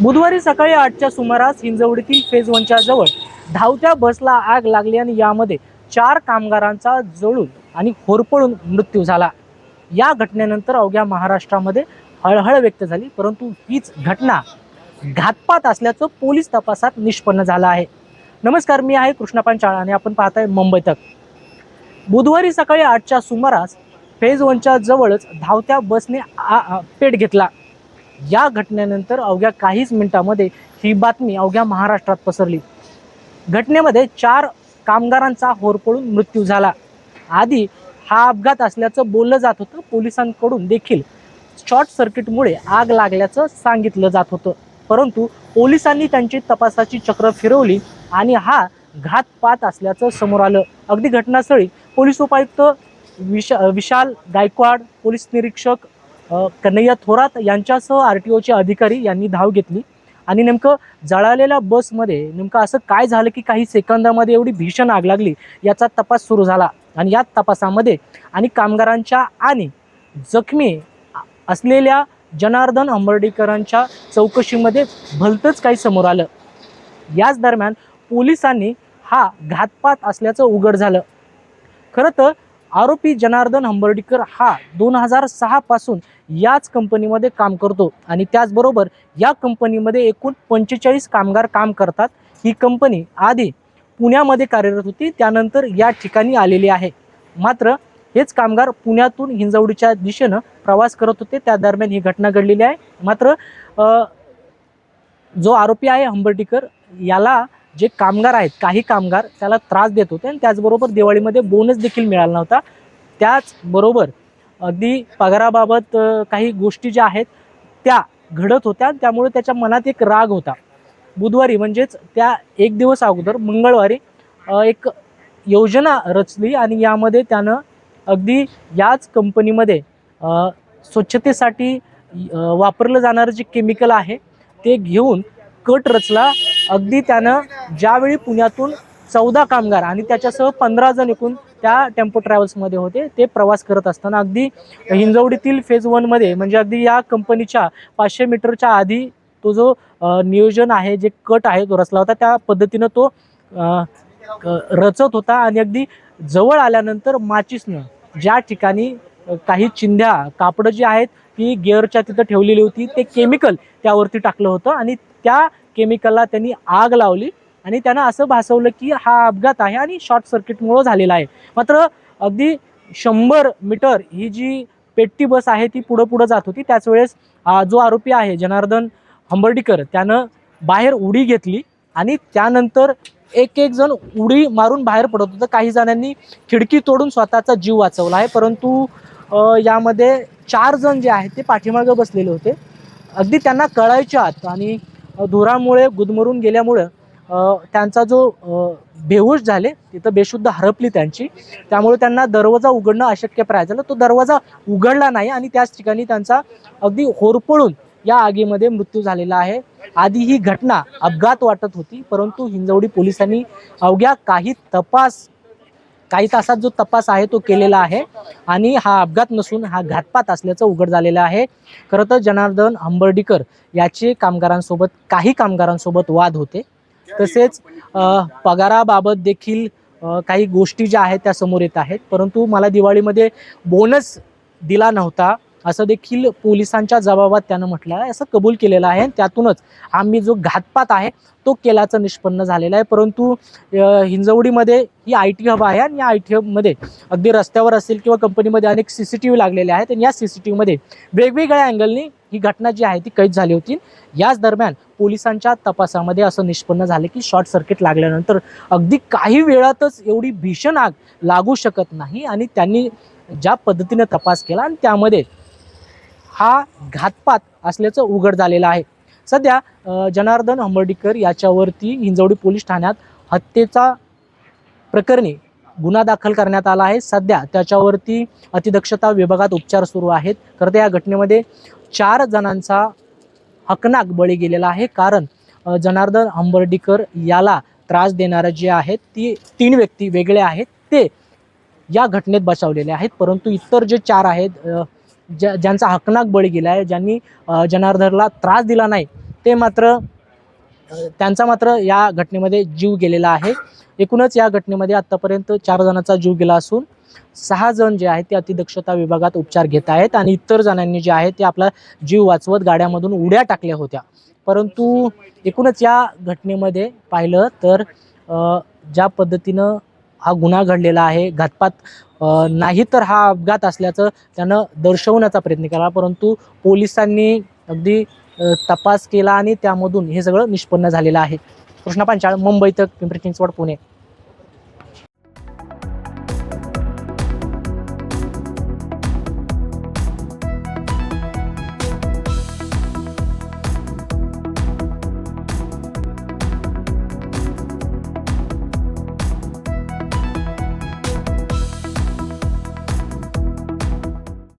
बुधवारी सकाळी आठच्या सुमारास हिंजवडीतील फेज वनच्या जवळ धावत्या बसला आग लागली आणि यामध्ये चार कामगारांचा जळून आणि होरपळून मृत्यू झाला. या घटनेनंतर अवघ्या महाराष्ट्रामध्ये हळहळ व्यक्त झाली परंतु हीच घटना घातपात असल्याचं पोलीस तपासात निष्पन्न झालं आहे. नमस्कार मी आहे कृष्णा पांचाळ आणि आपण पाहताय मुंबई तक. बुधवारी सकाळी आठच्या सुमारास फेज वनच्या जवळच धावत्या बसने आ- आ- पेट घेतला. या घटनेनंतर अवघ्या काहीच मिनिटांमध्ये ही बातमी अवघ्या महाराष्ट्रात पसरली. घटनेमध्ये चार कामगारांचा होरपळून मृत्यू झाला. आधी हा अपघात असल्याचं बोललं जात होतं पोलिसांकडून देखील. शॉर्ट सर्किटमुळे आग लागल्याचं सांगितलं जात होतं. परंतु पोलिसांनी त्यांची तपासाची चक्र फिरवली आणि हा घातपात असल्याचं समोर आलं. अगदी घटनास्थळी पोलीस उपायुक्त विशा विशाल गायकवाड पोलीस निरीक्षक कन्हैया थोरात यांच्यासह आर टी ओचे अधिकारी यांनी धाव घेतली. आणि नेमकं जळालेल्या बसमध्ये नेमकं असं काय झालं की काही सेकंदामध्ये एवढी भीषण आग लागली याचा तपास सुरू झाला. आणि या तपासामध्ये आणि कामगारांच्या आणि जखमी असलेल्या जनार्दन अंबर्डीकरांच्या चौकशीमध्ये भलतंच काही समोर आलं. याच दरम्यान पोलिसांनी हा घातपात असल्याचं उघड झालं. खरं तर आरोपी जनार्दन हंबर्डीकर हा दोन हजार सहापासून याच कंपनीमध्ये काम करतो. आणि त्याचबरोबर या कंपनीमध्ये एकूण पंचेचाळीस कामगार काम करतात. ही कंपनी आधी पुण्यामध्ये कार्यरत होती. त्यानंतर या ठिकाणी आलेली आहे. मात्र हेच कामगार पुण्यातून हिंजवडीच्या दिशेनं प्रवास करत होते. त्या दरम्यान ही घटना घडलेली आहे. मात्र जो आरोपी आहे हंबर्डीकर याला जे कामगार आहेत काही कामगार त्याला त्रास देत होते आणि त्याचबरोबर दिवाळीमध्ये बोनस देखील मिळाला नव्हता. त्याचबरोबर अगदी पगाराबाबत काही गोष्टी ज्या आहेत त्या घडत होत्या त्यामुळे त्याच्या मनात एक राग होता. बुधवारी म्हणजेच त्या एक दिवस अगोदर मंगळवारी एक योजना रचली आणि यामध्ये त्यानं अगदी याच कंपनीमध्ये स्वच्छतेसाठी वापरलं जाणारं जे केमिकल आहे ते घेऊन कट रचला अगदी त्यानं ज्यावेळी पुण्यातून चौदा कामगार आणि त्याच्यासह पंधरा जण एकूण त्या टेम्पो ट्रॅव्हल्समध्ये होते ते प्रवास करत असताना अगदी हिंजवडीतील फेज वनमध्ये म्हणजे अगदी या कंपनीच्या पाचशे मीटरच्या आधी तो जो नियोजन आहे जे कट आहे तो रचला होता त्या पद्धतीनं तो रचत होता आणि अगदी जवळ आल्यानंतर माचीसनं ज्या ठिकाणी काही चिंध्या कापडं जी आहेत ती गिअरच्या तिथं ठेवलेली होती ते केमिकल त्यावरती टाकलं होतं आणि त्या केमिकलला त्यांनी आग लावली आणि त्यानं असं भासवलं की हा अपघात आहे आणि शॉर्ट सर्किटमुळं झालेला आहे. मात्र अगदी शंभर मीटर ही जी पेट्टी बस आहे ती पुढं पुढं जात होती. त्याच वेळेस जो आरोपी आहे जनार्दन हंबर्डीकर त्यानं बाहेर उडी घेतली आणि त्यानंतर एक एक जण उडी मारून बाहेर पडत होतं. काही जणांनी खिडकी तोडून स्वतःचा जीव वाचवला आहे. परंतु यामध्ये चार जण जे आहेत ते पाठीमागं बसलेले होते. अगदी त्यांना कळायच्या आत आणि धुरामुळे गुदमरून गेल्यामुळं त्यांचा जो बेहोश झाले तिथं बेशुद्ध हरपली त्यांची. त्यामुळे त्यांना दरवाजा उघडणं अशक्यप्राय झालं. तो दरवाजा उघडला नाही आणि त्याच ठिकाणी त्यांचा अगदी होरपळून या आगीमध्ये मृत्यू झालेला आहे. आधी ही घटना अपघात वाटत होती परंतु हिंजवडी पोलिसांनी अवघ्या काही तपास काही तासात जो तपास आहे तो केलेला आहे आणि हा अपघात नसून हा घातपात असल्याचं उघड झालेलं आहे. खरं तर जनार्दन हंबर्डीकर याचे कामगारांसोबत काही कामगारांसोबत वाद होते. तसेच पगाराबाबत देखील काही गोष्टी ज्या आहेत त्या समोर येत आहेत. परंतु मला दिवाळीमध्ये बोनस दिला नव्हता. असं देखील पोलिसांच्या जबाबात त्यानं म्हटलं आहे असं कबूल केलेलं आहे. आणि त्यातूनच आम्ही जो घातपात आहे तो केल्याचं निष्पन्न झालेला आहे. परंतु हिंजवडीमध्ये ही आय टी हब आहे आणि या आय टी हबमध्ये अगदी रस्त्यावर असेल किंवा कंपनीमध्ये अनेक सी सी टी व्ही लागलेले आहेत आणि या सी सी टी व्हीमध्ये वेगवेगळ्या अँगलनी ही घटना जी आहे ती कैद झाली होती. याच दरम्यान पोलिसांच्या तपासामध्ये असं निष्पन्न झालं की शॉर्ट सर्किट लागल्यानंतर अगदी काही वेळातच एवढी भीषण आग लागू शकत नाही आणि त्यांनी ज्या पद्धतीने तपास केला आणि त्यामध्ये हा घातपात असल्याचं उघड झालेलं आहे. सध्या जनार्दन हंबर्डीकर याच्यावरती हिंजवडी पोलीस ठाण्यात हत्येचा प्रकरणी गुन्हा दाखल करण्यात आला आहे. सध्या त्याच्यावरती अतिदक्षता विभागात उपचार सुरू आहेत. खरं तर या घटनेमध्ये चार जणांचा हकनाक बळी गेलेला आहे. कारण जनार्दन हंबर्डीकर याला त्रास देणारे जे आहेत ती तीन व्यक्ती वेगळे आहेत. ते या घटनेत बचावलेले आहेत. परंतु इतर जे चार आहेत ज्या ज्यांचा हकनाक बळी गेला आहे ज्यांनी अ, जनार्दनला त्रास दिला नाही ते मात्र त्यांचा मात्र या घटनेमध्ये जीव गेलेला आहे. एकूणच या घटनेमध्ये आत्तापर्यंत चार जणांचा जीव गेला असून सहा जण जे आहेत ते अतिदक्षता विभागात उपचार घेत आहेत आणि इतर जणांनी जे आहे ते आपला जीव वाचवत गाड्यामधून उड्या टाकल्या होत्या. परंतु एकूणच या घटनेमध्ये पाहिलं तर ज्या पद्धतीनं हा गुन्हा घडलेला आहे घातपात नाही तर हा अपघात असल्याचं त्यानं दर्शवण्याचा प्रयत्न केला परंतु पोलिसांनी अगदी तपास केला आणि त्यामधून हे सगळं निष्पन्न झालेलं आहे. कृष्णा पांचाळ मुंबई तक पिंपरी चिंचवड पुणे.